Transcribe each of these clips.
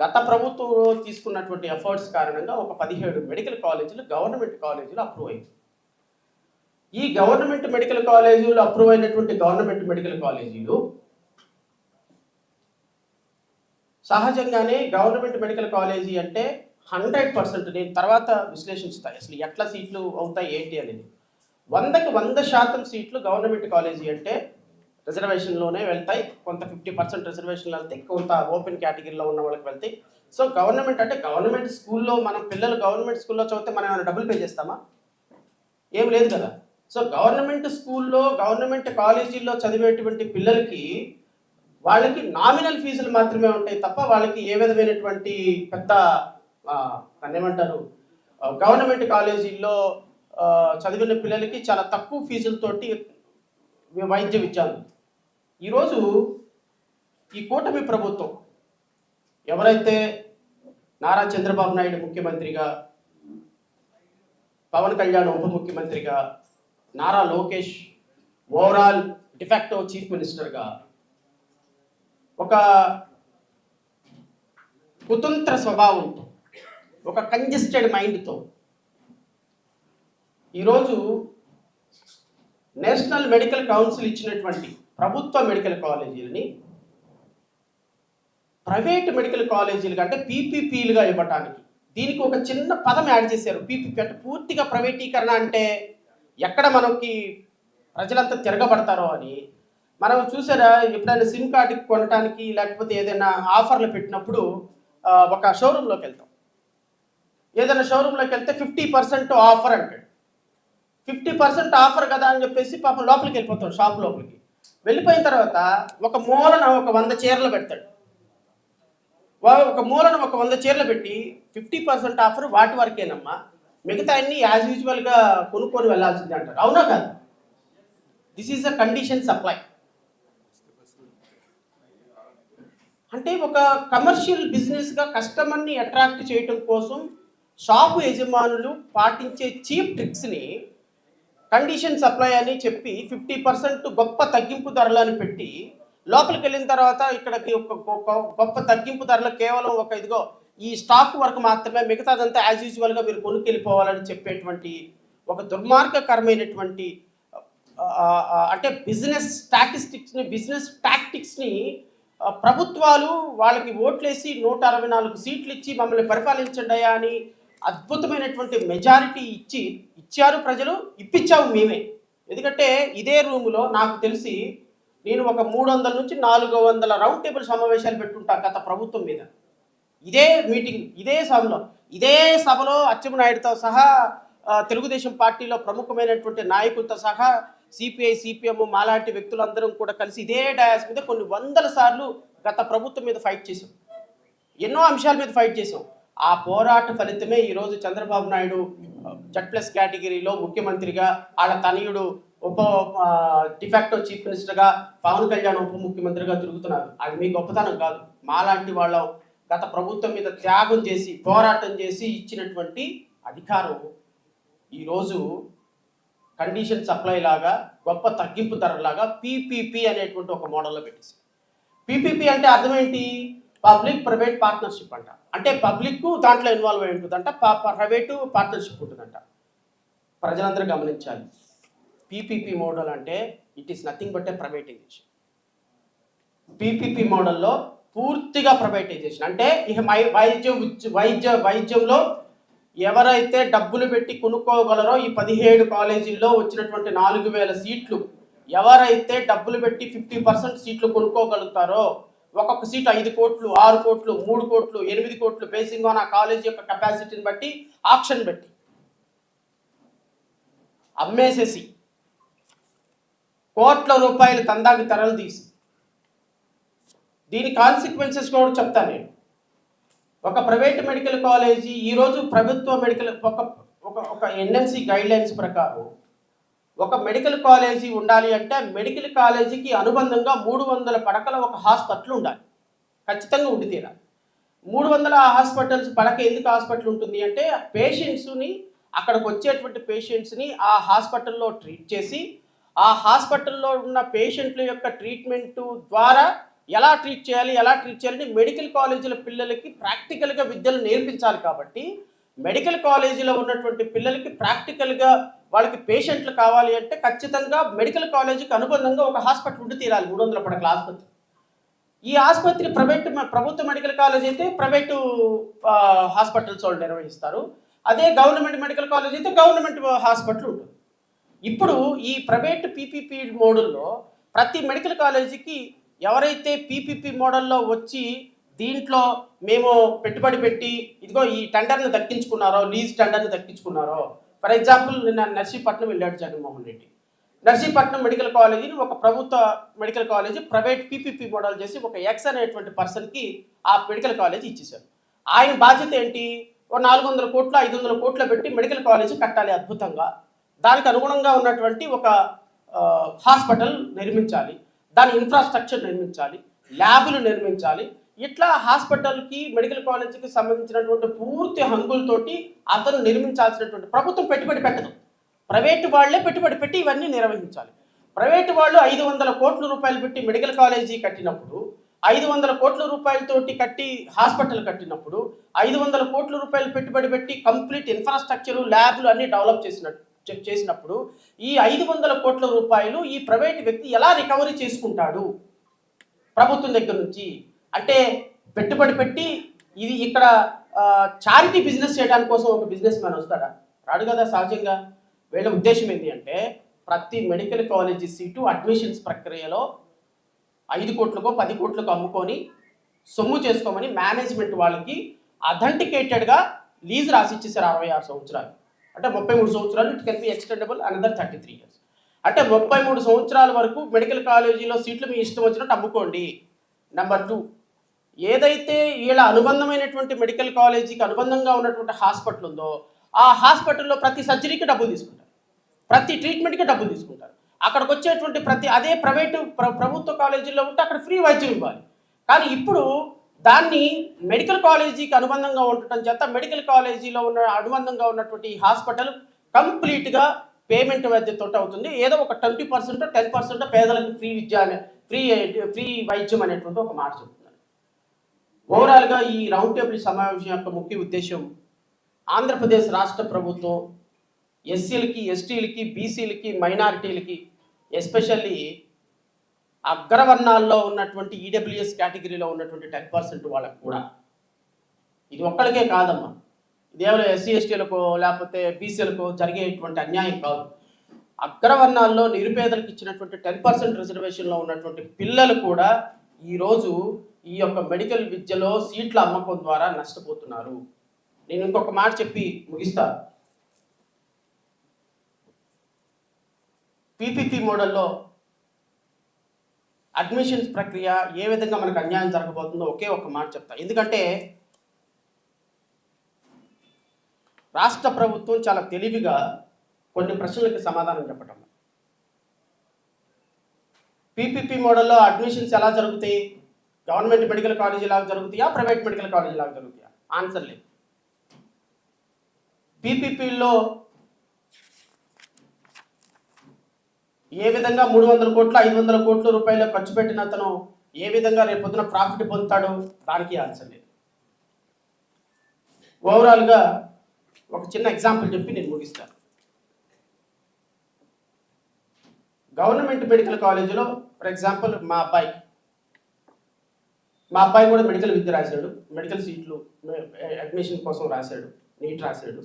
గత ప్రభుత్వంలో తీసుకున్నటువంటి ఎఫర్ట్స్ కారణంగా ఒక పదిహేడు మెడికల్ కాలేజీలు గవర్నమెంట్ కాలేజీలు అప్రూవ్ అయింది ఈ గవర్నమెంట్ మెడికల్ కాలేజీలు అప్రూవ్ అయినటువంటి గవర్నమెంట్ మెడికల్ కాలేజీలు సహజంగానే గవర్నమెంట్ మెడికల్ కాలేజీ అంటే హండ్రెడ్ పర్సెంట్ నేను తర్వాత విశ్లేషిస్తాను అసలు ఎట్లా సీట్లు అవుతాయి ఏంటి అనేది. వందకి వంద శాతం సీట్లు గవర్నమెంట్ కాలేజీ అంటే రిజర్వేషన్లోనే వెళ్తాయి. కొంత ఫిఫ్టీ పర్సెంట్ రిజర్వేషన్లు వెళ్తాయి. కొంత ఓపెన్ కేటగిరీలో ఉన్న వాళ్ళకి వెళ్తాయి. సో గవర్నమెంట్ అంటే గవర్నమెంట్ స్కూల్లో మనం పిల్లలు గవర్నమెంట్ స్కూల్లో చదివితే మనం ఏమైనా డబ్బులు పే చేస్తామా? ఏం లేదు కదా. సో గవర్నమెంట్ స్కూల్లో గవర్నమెంట్ కాలేజీల్లో చదివేటువంటి పిల్లలకి వాళ్ళకి నామినల్ ఫీజులు మాత్రమే ఉంటాయి తప్ప వాళ్ళకి ఏ విధమైనటువంటి పెద్ద ఏమంటారు? గవర్నమెంట్ కాలేజీల్లో చదివిన పిల్లలకి చాలా తక్కువ ఫీజులతోటి వైద్య విద్య ఈరోజు ఈ కూటమి ప్రభుత్వం ఎవరైతే నారా చంద్రబాబు నాయుడు ముఖ్యమంత్రిగా పవన్ కళ్యాణ్ ఉప ముఖ్యమంత్రిగా Nara Lokesh overall de facto chief మినిస్టర్గా ఒక కుతంత్ర స్వభావంతో ఒక కంజెస్టెడ్ మైండ్తో ఈరోజు నేషనల్ మెడికల్ కౌన్సిల్ ఇచ్చినటువంటి ప్రభుత్వ మెడికల్ కాలేజీలని ప్రైవేట్ మెడికల్ కాలేజీలు అంటే పీపీపీలుగా ఇవ్వటానికి. దీనికి ఒక చిన్న పదం యాడ్ చేశారు. పీపీపీ అంటే పూర్తిగా ప్రైవేటీకరణ అంటే ఎక్కడ మనకి ప్రజలంతా తిరగబడతారో అని. మనం చూసారా ఎప్పుడైనా సిమ్ కార్డు కొనడానికి లేకపోతే ఏదైనా ఆఫర్లు పెట్టినప్పుడు ఒక షోరూంలోకి వెళ్తాం. ఏదైనా షోరూంలోకి వెళ్తే ఫిఫ్టీ పర్సెంట్ ఆఫర్ అంటాడు. ఫిఫ్టీ పర్సెంట్ ఆఫర్ కదా అని చెప్పేసి పాపం లోపలికి వెళ్ళిపోతాం షాప్ లోపలికి. వెళ్ళిపోయిన తర్వాత ఒక మూలన ఒక వంద చీరలు పెడతాడు వా- ఒక మూలన ఒక వంద చీరలు పెట్టి ఫిఫ్టీ పర్సెంట్ ఆఫర్ వాటి వరకేనమ్మా. మిగతా అన్ని యాజ్ యూజువల్గా కొనుక్కొని వెళ్ళాల్సిందే అంటారు. అవునా కాదు? This is a condition supply అంటే ఒక కమర్షియల్ బిజినెస్గా కస్టమర్ని అట్రాక్ట్ చేయటం కోసం షాపు యజమానులు పాటించే చీప్ ట్రిక్స్ని కండిషన్ సప్లై అని చెప్పి ఫిఫ్టీ పర్సెంట్ గొప్ప తగ్గింపు ధరలను పెట్టి లోపలికి వెళ్ళిన తర్వాత ఇక్కడికి ఒక గొప్ప గొప్ప తగ్గింపు ధరలు కేవలం ఒక ఇదిగో ఈ స్టాక్ వరకు మాత్రమే మిగతాదంతా యాజ్ యూజువల్గా మీరు కొనుక్కెళ్ళిపోవాలని చెప్పేటువంటి ఒక దుర్మార్గకరమైనటువంటి అంటే బిజినెస్ స్టాటిస్టిక్స్ని బిజినెస్ టాక్టిక్స్ని ప్రభుత్వాలు వాళ్ళకి ఓట్లేసి నూట అరవై నాలుగు సీట్లు ఇచ్చి మమ్మల్ని పరిపాలించండి అని అద్భుతమైనటువంటి మెజారిటీ ఇచ్చి ఇచ్చారు ప్రజలు ఇప్పించాము మేమే. ఎందుకంటే ఇదే రూములో నాకు తెలిసి నేను ఒక మూడు వందల నుంచి నాలుగు వందల రౌండ్ టేబుల్ సమావేశాలు పెట్టుంటా గత ప్రభుత్వం మీద. ఇదే మీటింగ్ ఇదే సభలో. ఇదే సభలో అచ్చెన్నాయుడుతో సహా తెలుగుదేశం పార్టీలో ప్రముఖమైనటువంటి నాయకులతో సహా సిపిఐ సిపిఎం మాలాంటి వ్యక్తులందరం కూడా కలిసి ఇదే డయాస్ మీద కొన్ని వందల సార్లు గత ప్రభుత్వం మీద ఫైట్ చేసాం ఎన్నో అంశాల మీద ఫైట్ చేసాం ఆ పోరాట ఫలితమే ఈరోజు చంద్రబాబు నాయుడు జడ్ ప్లస్ కేటగిరీలో ముఖ్యమంత్రిగా వాళ్ళ తనయుడు ఉప డిఫాక్టో చీఫ్ మినిస్టర్గా పవన్ కళ్యాణ్ ఉప ముఖ్యమంత్రిగా తిరుగుతున్నారు. అది మీ గొప్పతనం కాదు. మాలాంటి వాళ్ళ గత ప్రభుత్వం మీద త్యాగం చేసి పోరాటం చేసి ఇచ్చినటువంటి అధికారం ఈరోజు కండిషన్ సప్లై లాగా గొప్ప తగ్గింపు ధరలాగా పీపీపీ అనేటువంటి ఒక మోడల్లో పెట్టేసి పీపీపీ అంటే అర్థం ఏంటి? పబ్లిక్ ప్రైవేట్ పార్ట్నర్షిప్ అంట. అంటే పబ్లిక్ దాంట్లో ఇన్వాల్వ్ అయి ఉంటుందంట ప్రైవేటు పార్ట్నర్షిప్ ఉంటుందంట. ప్రజలందరూ గమనించాలి. పీపీపీ మోడల్ అంటే it is nothing but a privatisation. PPP మోడల్లో పూర్తిగా ప్రైవేటైజేషన్. అంటే ఇక మై- వైద్యం వైద్య వైద్యంలో ఎవరైతే డబ్బులు పెట్టి కొనుక్కోగలరో ఈ పదిహేడు కాలేజీల్లో వచ్చినటువంటి నాలుగు వేల సీట్లు ఎవరైతే డబ్బులు పెట్టి ఫిఫ్టీ పర్సెంట్ సీట్లు కొనుక్కోగలుగుతారో ఒక్కొక్క సీటు ఐదు కోట్లు ఆరు కోట్లు మూడు కోట్లు ఎనిమిది కోట్లు బేసింగ్ ఆన్ ఆ కాలేజ్ యొక్క కెపాసిటీని బట్టి ఆప్షన్ పెట్టి అమ్మేసేసి కోట్ల రూపాయలు తందాకి తెరలు తీసి. దీని కాన్సిక్వెన్సెస్ కూడా చెప్తాను నేను. ఒక ప్రైవేట్ మెడికల్ కాలేజీ ఈరోజు ప్రభుత్వ మెడికల్ ఒక ఒక ఒక గైడ్ లైన్స్ ప్రకారం ఒక మెడికల్ కాలేజీ ఉండాలి అంటే మెడికల్ కాలేజీకి అనుబంధంగా మూడు వందల పడకల ఒక హాస్పిటల్ ఉండాలి. ఖచ్చితంగా ఉండి తీరాలి. మూడు వందల హాస్పిటల్స్ పడక ఎందుకు హాస్పిటల్ ఉంటుంది అంటే పేషెంట్స్ని అక్కడికి వచ్చేటువంటి పేషెంట్స్ని ఆ హాస్పిటల్లో ట్రీట్ చేసి ఆ హాస్పిటల్లో ఉన్న పేషెంట్ల యొక్క ట్రీట్మెంట్ ద్వారా ఎలా ట్రీట్ చేయాలి ఎలా ట్రీట్ చేయాలని మెడికల్ కాలేజీల పిల్లలకి ప్రాక్టికల్గా విద్యలు నేర్పించాలి కాబట్టి మెడికల్ కాలేజీలో ఉన్నటువంటి పిల్లలకి ప్రాక్టికల్గా వాళ్ళకి పేషెంట్లు కావాలి అంటే ఖచ్చితంగా మెడికల్ కాలేజీకి అనుబంధంగా ఒక హాస్పిటల్ ఉండి తీరాలి మూడు వందల పడకల ఆసుపత్రి. ఈ ఆసుపత్రి ప్రైవేట్ ప్రభుత్వ మెడికల్ కాలేజ్ అయితే ప్రైవేటు హాస్పిటల్స్ వాళ్ళు నిర్వహిస్తారు. అదే గవర్నమెంట్ మెడికల్ కాలేజ్ అయితే గవర్నమెంట్ హాస్పిటల్ ఉంటుంది. ఇప్పుడు ఈ ప్రైవేట్ పీపీపీ మోడల్లో ప్రతి మెడికల్ కాలేజీకి ఎవరైతే పీపీపీ మోడల్లో వచ్చి దీంట్లో మేము పెట్టుబడి పెట్టి ఇదిగో ఈ టెండర్ని దక్కించుకున్నారో లీజ్ టెండర్ని దక్కించుకున్నారో ఫర్ ఎగ్జాంపుల్ నిన్న నర్సీపట్నం వెళ్ళాడు జగన్మోహన్ రెడ్డి. నర్సీపట్నం మెడికల్ కాలేజీని ఒక ప్రభుత్వ medical college private PPP model చేసి ఒక ఎక్స్ అనేటువంటి పర్సన్కి ఆ మెడికల్ కాలేజీ ఇచ్చేశారు. ఆయన బాధ్యత ఏంటి? ఒక నాలుగు వందల కోట్లు ఐదు వందల కోట్లు పెట్టి మెడికల్ కాలేజీ కట్టాలి అద్భుతంగా. దానికి అనుగుణంగా ఉన్నటువంటి ఒక హాస్పిటల్ నిర్మించాలి. దాని ఇన్ఫ్రాస్ట్రక్చర్ నిర్మించాలి. ల్యాబులు నిర్మించాలి. ఇట్లా హాస్పిటల్కి మెడికల్ కాలేజీకి సంబంధించినటువంటి పూర్తి హంగులతోటి అతను నిర్మించాల్సినటువంటి ప్రభుత్వం పెట్టుబడి పెట్టదు. ప్రైవేటు వాళ్ళే పెట్టుబడి పెట్టి ఇవన్నీ నిర్వహించాలి. ప్రైవేటు వాళ్ళు ఐదు వందల కోట్ల రూపాయలు పెట్టి మెడికల్ కాలేజీ కట్టినప్పుడు ఐదు వందల కోట్ల రూపాయలతోటి కట్టి హాస్పిటల్ కట్టినప్పుడు ఐదు వందల కోట్ల రూపాయలు పెట్టుబడి పెట్టి కంప్లీట్ ఇన్ఫ్రాస్ట్రక్చరు ల్యాబ్లు అన్నీ డెవలప్ చేసినట్టు చేసినప్పుడు ఈ ఐదు వందల కోట్ల రూపాయలు ఈ ప్రైవేట్ వ్యక్తి ఎలా రికవరీ చేసుకుంటాడు? ప్రభుత్వం దగ్గర నుంచి అంటే పెట్టుబడి పెట్టి ఇది ఇక్కడ చారిటీ బిజినెస్ చేయడానికి కోసం ఒక బిజినెస్ మ్యాన్ వస్తాడా? రాడు కదా సహజంగా. వీళ్ళ ఉద్దేశం ఏంటి అంటే ప్రతి మెడికల్ కాలేజీ సీటు అడ్మిషన్స్ ప్రక్రియలో ఐదు కోట్లకో పది కోట్లకు అమ్ముకొని సొమ్ము చేసుకోమని మేనేజ్మెంట్ వాళ్ళకి అథెంటికేటెడ్గా లీజ్ రాసిచ్చేసారు అరవై ఆరు సంవత్సరాలు. అంటే ముప్పై మూడు సంవత్సరాలు it can be extendable another thirty three years అంటే ముప్పై మూడు సంవత్సరాల వరకు మెడికల్ కాలేజీలో సీట్లు మీ ఇష్టం వచ్చినట్టు అమ్ముకోండి. నెంబర్ టూ ఏదైతే వీళ్ళ అనుబంధమైనటువంటి మెడికల్ కాలేజీకి అనుబంధంగా ఉన్నటువంటి హాస్పిటల్ ఉందో ఆ హాస్పిటల్లో ప్రతి సర్జరీకి డబ్బులు తీసుకుంటారు. ప్రతి ట్రీట్మెంట్కి డబ్బులు తీసుకుంటారు. అక్కడికి వచ్చేటువంటి ప్రతి అదే ప్రైవేటు ప్రభుత్వ కాలేజీల్లో ఉంటే అక్కడ ఫ్రీ వైద్యం ఇవ్వాలి. కానీ ఇప్పుడు దాన్ని మెడికల్ కాలేజీకి అనుబంధంగా ఉండటం చేత మెడికల్ కాలేజీలో ఉన్న అనుబంధంగా ఉన్నటువంటి ఈ హాస్పిటల్ కంప్లీట్గా పేమెంట్ వైద్యతో అవుతుంది. ఏదో ఒక ట్వంటీ పర్సెంట్ టెన్ పర్సెంట్ పేదలకు ఫ్రీ విద్య ఫ్రీ ఫ్రీ వైద్యం అనేటువంటి ఒక మాట చెప్తుంది ఓవరాల్గా ఈ రౌండ్ టేబుల్ సమావేశం యొక్క ముఖ్య ఉద్దేశం ఆంధ్రప్రదేశ్ రాష్ట్ర ప్రభుత్వం ఎస్సీలకి ఎస్టీలకి బీసీలకి మైనారిటీలకి ఎస్పెషల్లీ అగ్రవర్ణాల్లో ఉన్నటువంటి ఈడబ్ల్యూఎస్ కేటగిరీలో ఉన్నటువంటి టెన్ పర్సెంట్ వాళ్ళకు కూడా. ఇది ఒక్కడికే కాదమ్మా. ఇదేమైనా ఎస్సీ ఎస్టీలకు లేకపోతే బీసీలకు జరిగేటువంటి అన్యాయం కాదు. అగ్రవర్ణాల్లో నిరుపేదలకు ఇచ్చినటువంటి టెన్ పర్సెంట్ రిజర్వేషన్లో ఉన్నటువంటి పిల్లలు కూడా ఈరోజు ఈ యొక్క మెడికల్ విద్యలో సీట్ల అమ్మకం ద్వారా నష్టపోతున్నారు. నేను ఇంకొక మాట చెప్పి ముగిస్తా. పీపీపీ మోడల్లో అడ్మిషన్స్ ప్రక్రియ ఏ విధంగా మనకు అన్యాయం జరగబోతుందో ఒకే ఒక మాట చెప్తా. ఎందుకంటే రాష్ట్ర ప్రభుత్వం చాలా తెలివిగా కొన్ని ప్రశ్నలకు సమాధానం చెప్పటం. పీపీపీ మోడల్లో అడ్మిషన్స్ ఎలా జరుగుతాయి? గవర్నమెంట్ మెడికల్ కాలేజీ లాగా జరుగుతాయా? ప్రైవేట్ మెడికల్ కాలేజీ లాగా జరుగుతాయా? ఆన్సర్ లేదు. పీపీపీలో ఏ విధంగా మూడు వందల కోట్లు ఐదు వందల కోట్ల రూపాయలు ఖర్చు పెట్టిన అతను ఏ విధంగా రేపొద్దున ప్రాఫిట్ పొందుతాడు? దానికి ఆన్సర్ లేదు. ఓవరాల్గా ఒక చిన్న ఎగ్జాంపుల్ చెప్పి నేను ముగిస్తాను. గవర్నమెంట్ మెడికల్ కాలేజీలో ఫర్ ఎగ్జాంపుల్ మా అబ్బాయి మా అబ్బాయి కూడా మెడికల్ విద్య రాశాడు. మెడికల్ సీట్లు అడ్మిషన్ కోసం రాశాడు. నీట్ రాశాడు.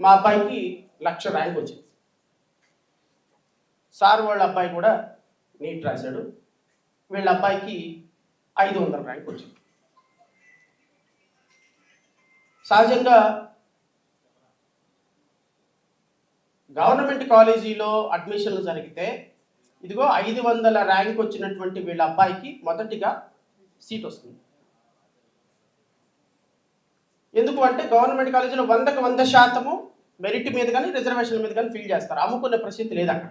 మా అబ్బాయికి లక్ష ర్యాంక్ వచ్చింది. సార్ వాళ్ళ అబ్బాయి కూడా నీట్ రాశాడు. వీళ్ళ అబ్బాయికి ఐదు వందల ర్యాంక్ వచ్చింది. సహజంగా గవర్నమెంట్ కాలేజీలో అడ్మిషన్లు జరిగితే ఇదిగో ఐదు వందల ర్యాంక్ వచ్చినటువంటి వీళ్ళ అబ్బాయికి మొదటిగా సీట్ వస్తుంది. ఎందుకు అంటే గవర్నమెంట్ కాలేజీలో వందకు వంద శాతము మెరిట్ మీద కానీ రిజర్వేషన్ మీద కానీ ఫిల్ చేస్తారు. అమ్ముకునే ప్రసిద్ధి లేదు అక్కడ.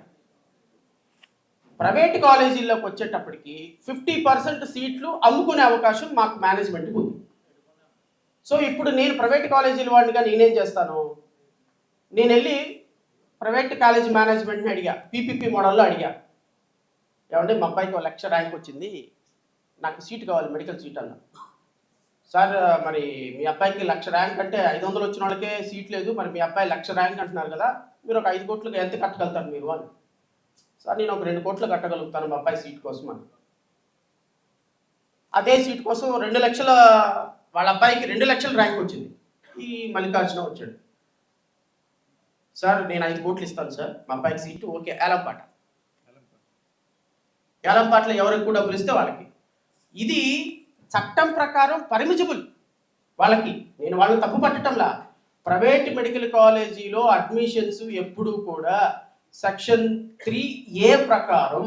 ప్రైవేట్ కాలేజీల్లోకి వచ్చేటప్పటికి ఫిఫ్టీ పర్సెంట్ సీట్లు అమ్ముకునే అవకాశం మాకు మేనేజ్మెంట్కి ఉంది. సో ఇప్పుడు నేను ప్రైవేట్ కాలేజీల వాడినిగా నేనేం చేస్తాను? నేను వెళ్ళి ప్రైవేట్ కాలేజ్ మేనేజ్మెంట్ని అడిగా. పీపీపీ మోడల్లో అడిగా. ఏమంటే మా అబ్బాయికి ఒక లక్ష ర్యాంక్ వచ్చింది. నాకు సీట్ కావాలి మెడికల్ సీట్ అన్న. సార్ మరి మీ అబ్బాయికి లక్ష ర్యాంక్ అంటే ఐదు వందలు వచ్చిన వాళ్ళకే సీట్ లేదు. మరి మీ అబ్బాయి లక్ష ర్యాంక్ అంటున్నారు కదా మీరు ఒక ఐదు కోట్లకు ఎంత కట్టగలుగుతారు మీరు అని. సార్ నేను ఒక రెండు కోట్లు కట్టగలుగుతాను మా అబ్బాయి సీట్ కోసం అని. అదే సీట్ కోసం రెండు లక్షల వాళ్ళ అబ్బాయికి రెండు లక్షల ర్యాంక్ వచ్చింది. ఈ మల్లికార్జున వచ్చాడు. సార్ నేను ఐదు కోట్లు ఇస్తాను సార్. మా అబ్బాయికి సీటు ఓకే. ఏలంపాట ఏలంపాటలో ఎవరు ఎక్కువ డబ్బులు ఇస్తే వాళ్ళకి. ఇది చట్టం ప్రకారం పర్మిజిబుల్ వాళ్ళకి నేను వాళ్ళని తప్పు పట్టడంలా ప్రైవేట్ మెడికల్ కాలేజీలో అడ్మిషన్స్ ఎప్పుడూ కూడా సెక్షన్ త్రీ ఏ ప్రకారం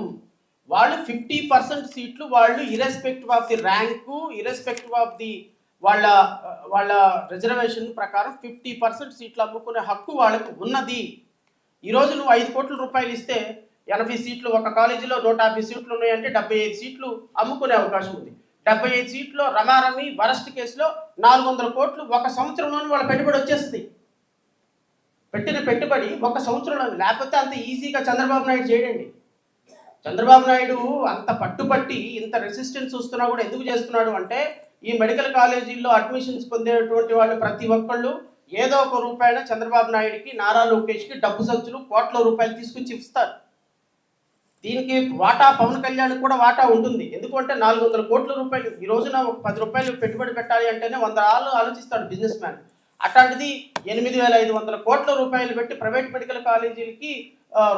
వాళ్ళు ఫిఫ్టీ పర్సెంట్ సీట్లు వాళ్ళు irrespective of the rank irrespective of the వాళ్ళ వాళ్ళ రిజర్వేషన్ ప్రకారం ఫిఫ్టీ పర్సెంట్ సీట్లు అమ్ముకునే హక్కు వాళ్ళకు ఉన్నది. ఈరోజు నువ్వు ఐదు కోట్ల రూపాయలు ఇస్తే ఎనభై సీట్లు ఒక కాలేజీలో నూట యాభై సీట్లు ఉన్నాయంటే డెబ్బై ఐదు సీట్లు అమ్ముకునే అవకాశం ఉంది. డెబ్బై ఐదు సీట్లు రమారమి వరస్ట్ కేసులో నాలుగు వందల కోట్లు ఒక సంవత్సరంలోనే వాళ్ళ పెట్టుబడి వచ్చేస్తుంది పెట్టిన పెట్టుబడి ఒక సంవత్సరంలో లేకపోతే అంత ఈజీగా చంద్రబాబు నాయుడు చేయడండి. చంద్రబాబు నాయుడు అంత పట్టుపట్టి ఇంత రెసిస్టెన్స్ చూస్తున్నా కూడా ఎందుకు చేస్తున్నాడు అంటే ఈ మెడికల్ కాలేజీల్లో అడ్మిషన్స్ పొందేటువంటి వాళ్ళు ప్రతి ఒక్కళ్ళు ఏదో ఒక రూపాయన చంద్రబాబు నాయుడికి నారా లోకేష్కి డబ్బు సంచులు కోట్ల రూపాయలు తీసుకొచ్చి ఇస్తారు. దీనికి వాటా పవన్ కళ్యాణ్ కూడా వాటా ఉంటుంది. ఎందుకంటే నాలుగు వందల కోట్ల రూపాయలు ఈ రోజున ఒక పది రూపాయలు పెట్టుబడి పెట్టాలి అంటేనే వంద ఆళ్ళు ఆలోచిస్తాడు బిజినెస్ మ్యాన్ అట్లాంటిది ఎనిమిది వేల ఐదు వందల కోట్ల రూపాయలు పెట్టి ప్రైవేట్ మెడికల్ కాలేజీలకి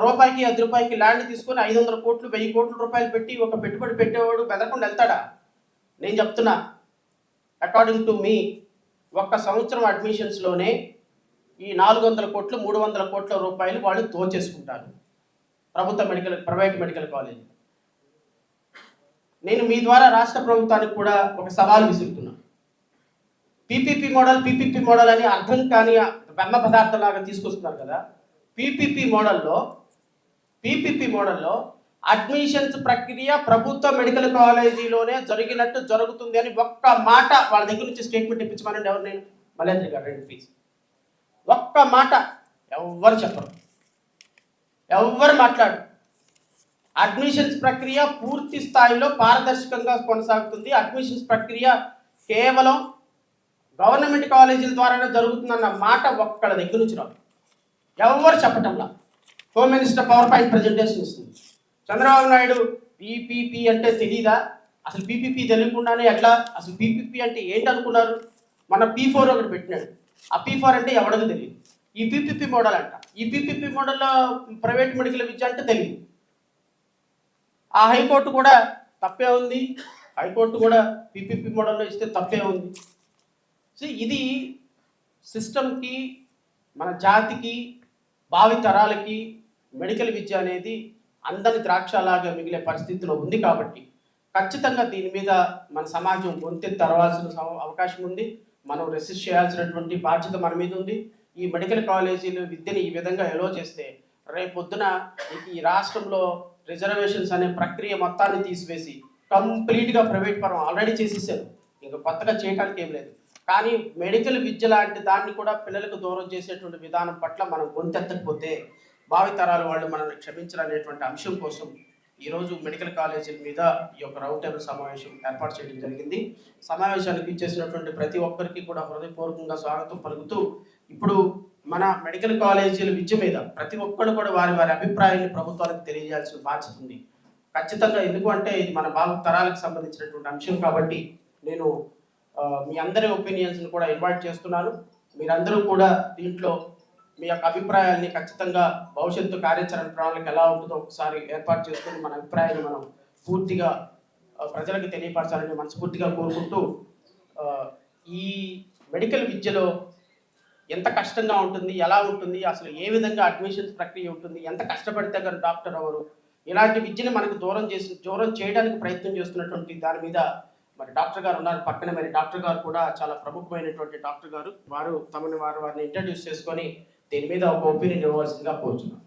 రూపాయికి ఐదు రూపాయికి ల్యాండ్ తీసుకొని ఐదు వందల కోట్లు వెయ్యి కోట్ల రూపాయలు పెట్టి ఒక పెట్టుబడి పెట్టేవాడు బెదరకుండా వెళ్తాడా? నేను చెప్తున్నా. అకార్డింగ్ టు మీ ఒక్క సంవత్సరం అడ్మిషన్స్లోనే ఈ నాలుగు వందల కోట్లు మూడు వందల కోట్ల రూపాయలు వాళ్ళు దోచేసుకుంటారు. ప్రభుత్వ మెడికల్ ప్రైవేట్ మెడికల్ కాలేజ్ నేను మీ ద్వారా రాష్ట్ర ప్రభుత్వానికి కూడా ఒక సవాల్ విసురుతున్నాను పీపీపీ మోడల్ పీపీపీ మోడల్ అని అర్థం కాని పదార్థం లాగా తీసుకొస్తున్నారు కదా. పీపీపీ మోడల్లో పీపీపీ మోడల్లో అడ్మిషన్స్ ప్రక్రియ ప్రభుత్వ మెడికల్ కాలేజీలోనే జరిగినట్టు జరుగుతుంది అని ఒక్క మాట వాళ్ళ దగ్గర నుంచి స్టేట్మెంట్ ఇప్పించమనండి ఎవరు నేను? మలేంద్ర గారు రెండు ఫీజు ఒక్క మాట ఎవ్వరు చెప్పరు. ఎవ్వరు మాట్లాడు అడ్మిషన్స్ ప్రక్రియ పూర్తి స్థాయిలో పారదర్శకంగా కొనసాగుతుంది. అడ్మిషన్స్ ప్రక్రియ కేవలం గవర్నమెంట్ కాలేజీల ద్వారానే జరుగుతుందన్న మాట ఒక్కళ్ళ దగ్గర నుంచి రాదు. ఎవరు చెప్పటంలా. Home minister power point presentation ఇస్తుంది చంద్రబాబు నాయుడు పీపీపీ అంటే తెలీదా? అసలు పీపీపీ తెలియకుండానే ఎట్లా? అసలు పీపీపీ అంటే ఏంటనుకున్నారు మన పీ ఫోర్ ఒకటి పెట్టినాడు. ఆ పీ ఫోర్ అంటే ఎవడకు తెలియదు? ఈ పీపీపీ మోడల్ అంట. ఈ పీపీపీ మోడల్లో ప్రైవేట్ మెడికల్ విద్య అంటే తెలియదు. ఆ హైకోర్టు కూడా తప్పే ఉంది. హైకోర్టు కూడా పీపీపీ మోడల్లో ఇస్తే తప్పే ఉంది. సో ఇది సిస్టమ్కి మన జాతికి భావి తరాలకి మెడికల్ విద్య అనేది అందని ద్రాక్షలాగా మిగిలే పరిస్థితిలో ఉంది కాబట్టి ఖచ్చితంగా దీని మీద మన సమాజం గొంతెత్తి తరవాల్సిన అవకాశం ఉంది. మనం రెసిస్ట్ చేయాల్సినటువంటి బాధ్యత మన మీద ఉంది. ఈ మెడికల్ కాలేజీలు విద్యని ఈ విధంగా ఎలో చేస్తే రేపొద్దున ఈ రాష్ట్రంలో రిజర్వేషన్స్ అనే ప్రక్రియ మొత్తాన్ని తీసివేసి కంప్లీట్గా ప్రైవేట్ పరం ఆల్రెడీ చేసేసారు. ఇంకా కొత్తగా చేయడానికి ఏం లేదు. కానీ మెడికల్ విద్య లాంటి దాన్ని కూడా పిల్లలకు దూరం చేసేటువంటి విధానం పట్ల మనం గొంతెత్తకపోతే భావితరాల వాళ్ళు మనల్ని క్షమించాలనేటువంటి అంశం కోసం ఈరోజు మెడికల్ కాలేజీల మీద ఈ యొక్క రౌండ్ టేబుల్ సమావేశం ఏర్పాటు చేయడం జరిగింది. సమావేశానికి ఇచ్చేసినటువంటి ప్రతి ఒక్కరికి కూడా హృదయపూర్వకంగా స్వాగతం పలుకుతూ ఇప్పుడు మన మెడికల్ కాలేజీల విద్య మీద ప్రతి ఒక్కరు కూడా వారి వారి అభిప్రాయాన్ని ప్రభుత్వానికి తెలియజేయాల్సిన బాధ్యత ఉంది. ఖచ్చితంగా ఎందుకు అంటే ఇది మన భావి తరాలకు సంబంధించినటువంటి అంశం కాబట్టి నేను మీ అందరి ఒపీనియన్స్ని కూడా ఇన్వైట్ చేస్తున్నాను. మీరందరూ కూడా దీంట్లో మీ యొక్క అభిప్రాయాల్ని ఖచ్చితంగా భవిష్యత్తు కార్యాచరణ ప్రణాళిక ఎలా ఉంటుందో ఒకసారి ఏర్పాటు చేసుకుని మన అభిప్రాయాన్ని మనం పూర్తిగా ప్రజలకు తెలియపరచాలని మనస్ఫూర్తిగా కోరుకుంటూ ఈ మెడికల్ విద్యలో ఎంత కష్టంగా ఉంటుంది ఎలా ఉంటుంది అసలు ఏ విధంగా అడ్మిషన్స్ ప్రక్రియ ఉంటుంది ఎంత కష్టపడితే కానీ డాక్టర్ అవ్వరు ఇలాంటి విద్యను మనకు దూరం చేసి దూరం చేయడానికి ప్రయత్నం చేస్తున్నటువంటి దాని మీద మరి డాక్టర్ గారు ఉన్నారు. పక్కన మరి డాక్టర్ గారు కూడా చాలా ప్రముఖమైనటువంటి డాక్టర్ గారు. వారు తమని వారు వారిని ఇంట్రడ్యూస్ చేసుకొని దీని మీద ఒక ఒపీనియన్ ఇవ్వవలసిందిగా కోరుచున్నాను.